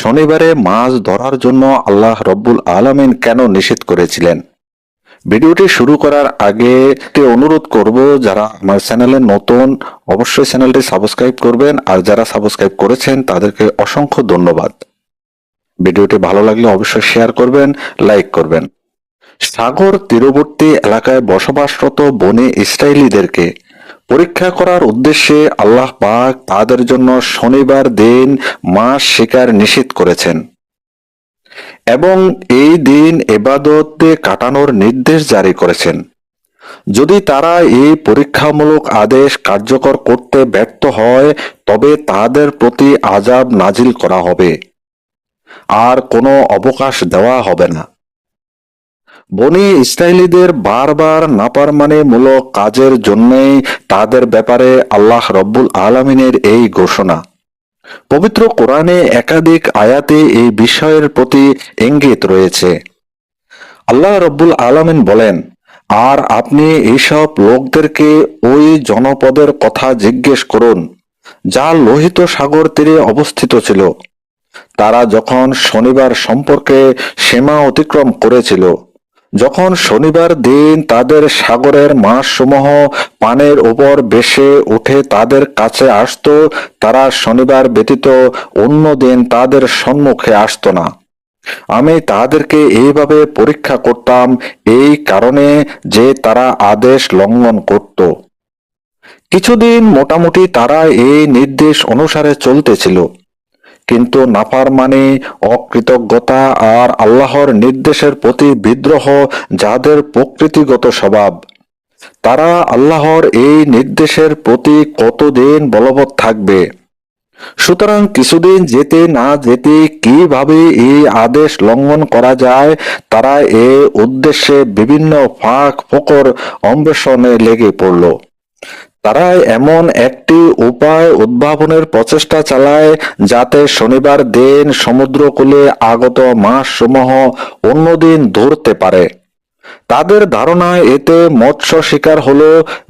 শনিবারে মাছ ধরার জন্য আল্লাহ রব্বুল আলমিন কেন নিষেধ করেছিলেন? ভিডিওটি শুরু করার আগে অনুরোধ করব, যারা আমার চ্যানেলে নতুন, অবশ্যই চ্যানেলটি সাবস্ক্রাইব করবেন, আর যারা সাবস্ক্রাইব করেছেন, তাদেরকে অসংখ্য ধন্যবাদ। ভিডিওটি ভালো লাগলে অবশ্যই শেয়ার করবেন, লাইক করবেন। সাগর তীরবর্তী এলাকায় বসবাসরত বনে ইসরায়েলিদেরকে পরীক্ষা করার উদ্দেশ্যে আল্লাহ পাক তাদের জন্য শনিবার দিন মাস শিকার নিষিদ্ধ করেছেন। এবং এই দিন এবাদতে কাটানোর নির্দেশ জারি করেছেন। যদি তারা এই পরীক্ষামূলক আদেশ কার্যকর করতে ব্যর্থ হয়, তবে তাদের প্রতি আজাব নাজিল করা হবে। আর কোনো অবকাশ দেওয়া হবে না। বনি ইসরায়েলিদের বারবার নাপারমানে মূলক কাজের জন্যই তাদের ব্যাপারে আল্লাহ রব্বুল আলমিনের এই ঘোষণা। পবিত্র কোরআনে একাধিক আয়াতে এই বিষয়ের প্রতি ইঙ্গিত রয়েছে। আল্লাহ রব্বুল আলমিন বলেন, আর আপনি এইসব লোকদেরকে ওই জনপদের কথা জিজ্ঞেস করুন, যা লোহিত সাগর তীরে অবস্থিত ছিল। তারা যখন শনিবার সম্পর্কে সীমা অতিক্রম করেছিল যখন শনিবার দিন তাদের সাগরের মাসসমূহ পানের উপর বেশে উঠে তাদের কাছে আসতো, তারা শনিবার ব্যতীত অন্য দিন তাদের সম্মুখে আসতো না। আমি তাদেরকে এইভাবে পরীক্ষা করতাম, এই কারণে যে তারা আদেশ লঙ্ঘন করত। কিছুদিন মোটামুটি তারা এই নির্দেশ অনুসারে চলতেছিল। কিন্তু নাফার মানে অকৃতজ্ঞতা আর আল্লাহর নির্দেশের প্রতি বিদ্রোহ, যাদের প্রকৃতিগত স্বভাব। তারা আল্লাহর এই নির্দেশের প্রতি কতদিন বলবৎ থাকবে? সুতরাং কিছুদিন যেতে না যেতে কীভাবে এই আদেশ লঙ্ঘন করা যায়, তারা এ উদ্দেশ্যে বিভিন্ন ফাঁক ফোকর অন্বেষণে লেগে পড়ল। তারা এমন একটি উপায় উদ্ভাবনের প্রচেষ্টা চালায় যাতে শনিবার দিন সমুদ্রকূলে আগত মাস সমূহ অন্যদিন ধরতে পারে। তাদের ধারণা এতে মৎস্য শিকার হল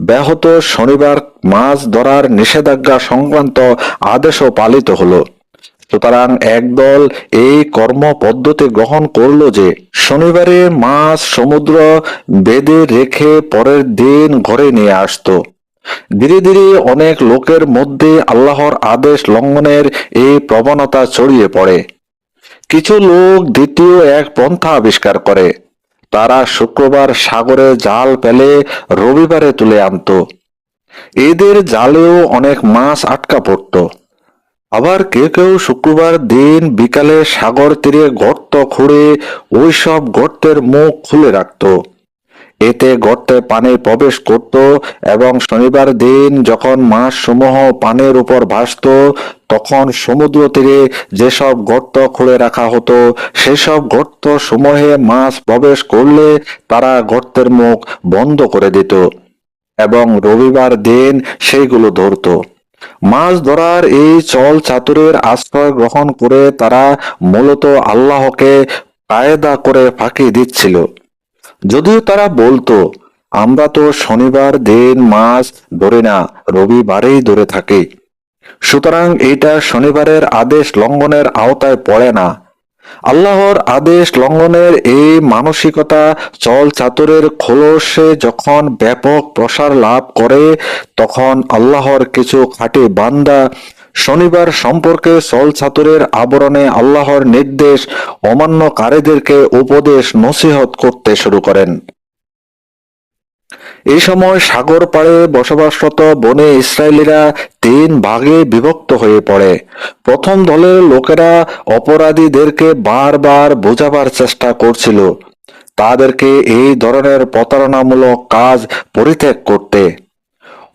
ব্যাহত শনিবার মাছ ধরার নিষেধাজ্ঞা সংক্রান্ত আদেশও পালিত হলো। সুতরাং একদল এই কর্ম পদ্ধতি গ্রহণ করল যে শনিবারে মাছ সমুদ্র বেঁধে রেখে পরের দিন ঘরে নিয়ে আসতো। ধীরে ধীরে অনেক লোকের মধ্যে আল্লাহর আদেশ লঙ্ঘনের এই প্রবণতা ছড়িয়ে পড়ে। কিছু লোক দ্বিতীয় এক পন্থা আবিষ্কার করে। তারা শুক্রবার সাগরে জাল পেলে রবিবারে তুলে আনত। এদের জালেও অনেক মাছ আটকা পড়ত। আবার কেউ কেউ শুক্রবার দিন বিকালে সাগর তীরে গর্ত খুঁড়ে ওই সব গর্তের মুখ খুলে রাখতো। এতে গর্তে পানি প্রবেশ করত এবং শনিবার দিন যখন মাছ সমূহ পানির উপর ভাসত, তখন সমুদ্র তীরে যেসব গর্ত খুলে রাখা হতো, সেসব গর্ত সমূহে মাছ প্রবেশ করলে তারা গর্তের মুখ বন্ধ করে দিত এবং রবিবার দিন সেইগুলো ধরত। মাছ ধরার এই চল চাতুরের আশ্রয় গ্রহণ করে তারা মূলত আল্লাহকে কায়দা করে ফাঁকি দিচ্ছিল। যদিও তারা বলতো, আমরা তো শনিবার দিন মাছ ধরে না, রবিবারেই ধরে থাকি। সুতরাং এটা শনিবারের আদেশ লঙ্ঘনের আওতায় পড়ে না। আল্লাহর আদেশ লঙ্ঘনের এই মানসিকতা চল চাতুরের খোলসে যখন ব্যাপক প্রসার লাভ করে, তখন আল্লাহর কিছু খাঁটি বান্দা শনিবার সম্পর্কে চল ছাতুরের আবরণে আল্লাহর নির্দেশ অমান্যকারীদেরকে উপদেশ নসিহত করতে শুরু করেন। এই সময় সাগর পাড়ে বসবাসরত বনে ইসরায়েলিরা তিন ভাগে বিভক্ত হয়ে পড়ে। প্রথম দলের লোকেরা অপরাধীদেরকে বারবার বোঝাবার চেষ্টা করছিল। তাদেরকে এই ধরনের প্রতারণামূলক কাজ পরিত্যাগ করতে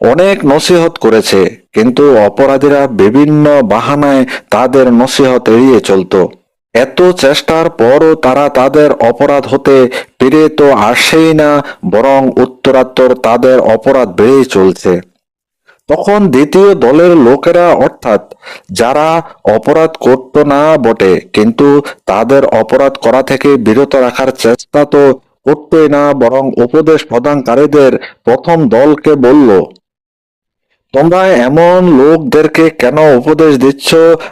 অনেক নসিহত করেছে, কিন্তু অপরাধীরা বিভিন্ন বাহানায় তাদের নসিহত এড়িয়ে চলত। এত চেষ্টার পরও তারা তাদের অপরাধ হতে ফিরে তো আসেই না, বরং উত্তরাত্তর তাদের অপরাধ বেড়েই চলছে। তখন দ্বিতীয় দলের লোকেরা অর্থাৎ যারা অপরাধ করত না বটে, কিন্তু তাদের অপরাধ করা থেকে বিরত রাখার চেষ্টা তো করতই না, বরং উপদেশ প্রদানকারীদের প্রথম দলকে বলল তোমরা এমন লোকদেরকে কেন উপদেশ দিচ্ছ?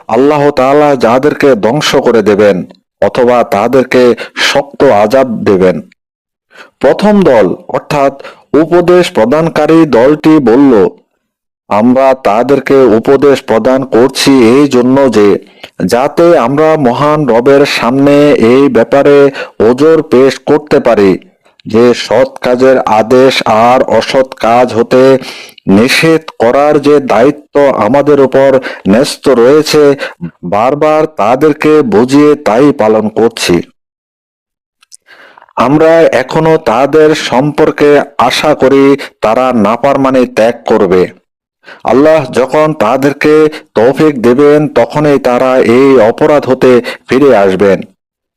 আল্লাহ তাআলা যাদেরকে ধ্বংস করে দেবেন অথবা তাদেরকে শক্ত আজাব দেবেন। প্রথম দল, অর্থাৎ উপদেশ প্রদানকারী দলটি বলল, আমরা তাদেরকে উপদেশ প্রদান করছি এই জন্য যে, যাতে আমরা মহান রবের সামনে এই ব্যাপারে ওজোর পেশ করতে পারি। যে সৎ কাজের আদেশ আর অসৎ কাজ হতে নিষেধ করার যে দায়িত্ব আমাদের উপর ন্যস্ত রয়েছে, বারবার তাদেরকে বুঝিয়ে তাই পালন করছি। আমরা এখনও তাদের সম্পর্কে আশা করি তারা নাপারমানি ত্যাগ করবে। আল্লাহ যখন তাদেরকে তৌফিক দেবেন, তখনই তারা এই অপরাধ হতে ফিরে আসবেন।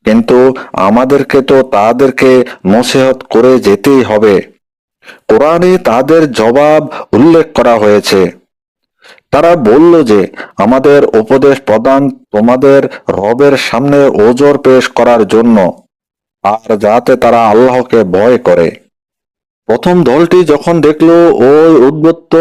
কিন্তু আমাদেরকে তো তাদেরকে নসিহত করে যেতেই হবে। কোরআনে তাদের জবাব উল্লেখ করা হয়েছে। তারা বলল যে, আমাদের উপদেশ প্রদান তোমাদের রবের সামনে ওজোর পেশ করার জন্য, আর যাতে তারা আল্লাহকে ভয় করে। প্রথম দলটি যখন দেখল, ওই উদ্বত্ত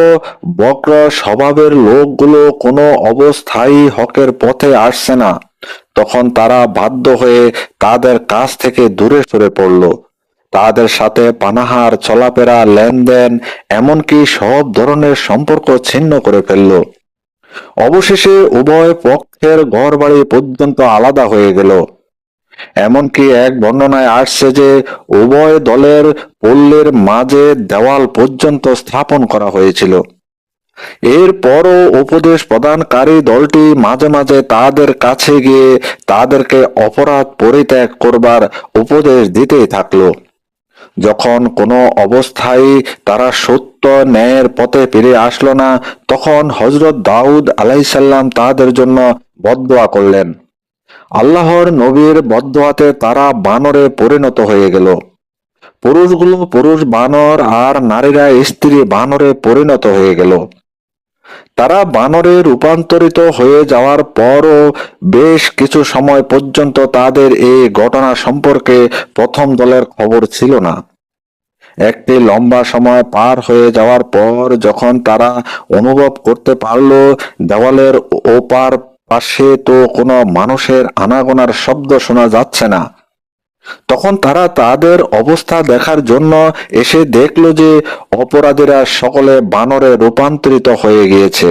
বক্র স্বভাবের লোকগুলো কোনো অবস্থায়ী হকের পথে আসছে না। তখন তারা বাধ্য হয়ে তাদের কাছ থেকে দূরে সরে পড়ল। তাদের সাথে পানাহার, চলাফেরা, লেনদেন, এমনকি সব ধরনের সম্পর্ক ছিন্ন করে ফেলল। অবশেষে উভয় পক্ষের ঘর বাড়ি পর্যন্ত আলাদা হয়ে গেল। এমনকি এক বর্ণনায় আসছে যে, উভয় দলের পল্লীর মাঝে দেওয়াল পর্যন্ত স্থাপন করা হয়েছিল। এরপরও উপদেশ প্রদানকারী দলটি মাঝে মাঝে তাদের কাছে গিয়ে তাদেরকে অপরাধ পরিত্যাগ করবার উপদেশ দিতেই থাকল। যখন কোনো অবস্থায় তারা সত্য ন্যায়ের পথে ফিরে আসলো না, তখন হজরত দাউদ আলাইসাল্লাম তাদের জন্য বদদোয়া করলেন। আল্লাহর নবীর বদদোয়াতে তারা বানরে পরিণত হয়ে গেল। পুরুষগুলো পুরুষ বানর আর নারীরা স্ত্রী বানরে পরিণত হয়ে গেল। তারা বানরে রূপান্তরিত হয়ে যাওয়ার পরও বেশ কিছু সময় পর্যন্ত তাদের এই ঘটনা সম্পর্কে প্রথম দলের খবর ছিল না। একটি লম্বা সময় পার হয়ে যাওয়ার পর যখন তারা অনুভব করতে পারল, দেওয়ালের ওপার পাশে তো কোনো মানুষের আনাগোনার শব্দ শোনা যাচ্ছে না। তখন তারা তাদের অবস্থা দেখার জন্য এসে দেখল যে অপরাধীরা সকলে বানরে রূপান্তরিত হয়ে গিয়েছে।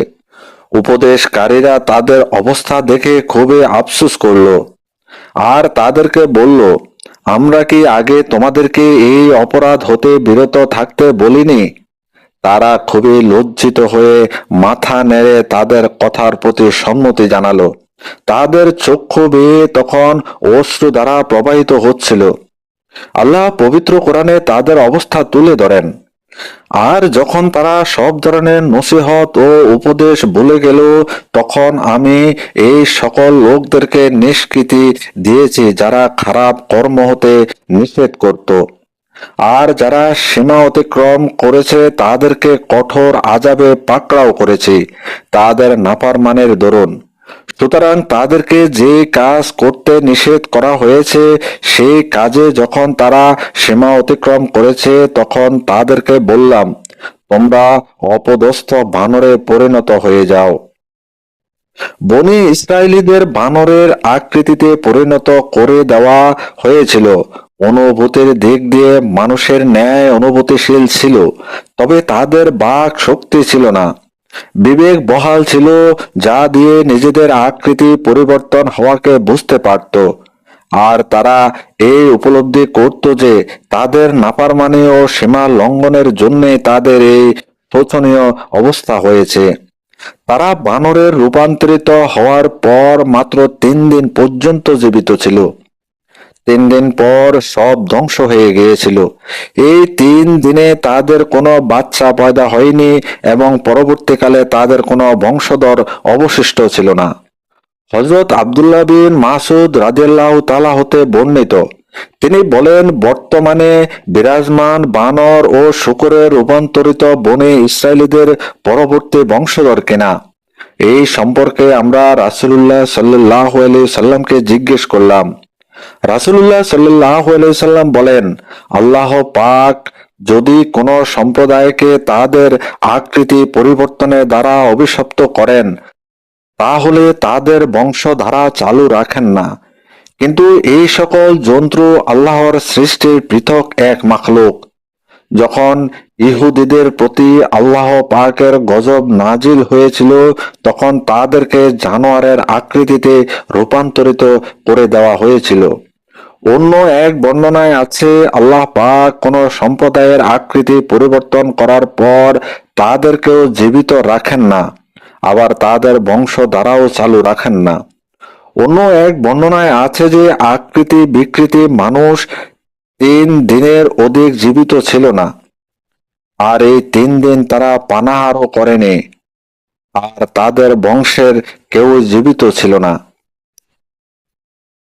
উপদেশকারীরা তাদের অবস্থা দেখে খুবই আফসুস করল। আর তাদেরকে বলল, আমরা কি আগে তোমাদেরকে এই অপরাধ হতে বিরত থাকতে বলিনি? তারা খুবই লজ্জিত হয়ে মাথা নেড়ে তাদের কথার প্রতি সম্মতি জানালো। তাদের চক্ষু বেয়ে তখন অশ্রু দ্বারা প্রবাহিত হচ্ছিল। আল্লাহ পবিত্র কোরআনে তাদের অবস্থা তুলে ধরেন। আর যখন তারা সব ধরনের নসিহত ও উপদেশ বলে গেল, তখন আমি এই সকল লোকদেরকে নিষ্কৃতি দিয়েছি যারা খারাপ কর্ম হতে নিষেধ করত। আর যারা সীমা অতিক্রম করেছে, তাদেরকে কঠোর আজাবে পাকড়াও করেছি। তাদের নাফারমানের দরুন। সুতরাং তাদেরকে যে কাজ করতে নিষেধ করা হয়েছে, সেই কাজে যখন তারা সীমা অতিক্রম করেছে, তখন তাদেরকে বললাম, তোমরা অপদস্থ বানরে পরিণত হয়ে যাও। বনি ইসরায়েলিদের বানরের আকৃতিতে পরিণত করে দেওয়া হয়েছিল। অনুভূতির দিক দিয়ে মানুষের ন্যায় অনুভূতিশীল ছিল, তবে তাদের বাক শক্তি ছিল না। বিবেক বহাল ছিল, যা দিয়ে নিজেদের আকৃতি পরিবর্তন হওয়াকে বুঝতে পারত। আর তারা এই উপলব্ধি করত যে, তাদের নাপারমানি ও সীমা লঙ্ঘনের জন্যে তাদের এই শোচনীয় অবস্থা হয়েছে। তারা বানরের রূপান্তরিত হওয়ার পর মাত্র তিন দিন পর্যন্ত জীবিত ছিল। তিন দিন পর সব ধ্বংস হয়ে গিয়েছিল। এই তিন দিনে তাদের কোনো বাচ্চা পয়দা হয়নি এবং পরবর্তীকালে তাদের কোনো বংশধর অবশিষ্ট ছিল না। হজরত আবদুল্লাহ বিন মাসুদ রাজিয়াল্লাহ তালা হতে বর্ণিত, তিনি বলেন, বর্তমানে বিরাজমান বানর ও শুকরের রূপান্তরিত বনে ইসরায়েলিদের পরবর্তী বংশধর কেনা? এই সম্পর্কে আমরা রাসুলুল্লাহ সাল্লাহ আলি সাল্লামকে জিজ্ঞেস করলাম। রাসুলুল্লাহ সাল্লাহ সাল্লাম বলেন, আল্লাহ পাক যদি কোনো সম্প্রদায়কে তাদের আকৃতি পরিবর্তনের দ্বারা অভিশপ্ত করেন, তাহলে তাদের বংশধারা চালু রাখেন না। কিন্তু এই সকল জন্তু আল্লাহর সৃষ্টির পৃথক এক মাখলুক। যখন ইহুদিদের প্রতি আল্লাহ পাকের গজব নাজিল হয়েছিল, তখন তাদেরকে জানোয়ারের আকৃতিতে রূপান্তরিত করে দেওয়া হয়েছিল। অন্য এক বর্ণনায় আছে, আল্লাহ পাক কোন সম্প্রদায়ের আকৃতি পরিবর্তন করার পর তাদেরকেও জীবিত রাখেন না, আবার তাদের বংশ দ্বারাও চালু রাখেন না। অন্য এক বর্ণনায় আছে যে আকৃতি বিকৃতি মানুষ তিন দিনের অধিক জীবিত ছিল না। আর এই তিন দিন তারা পানাহারও করেনি। আর তাদের বংশের কেউ জীবিত ছিল না।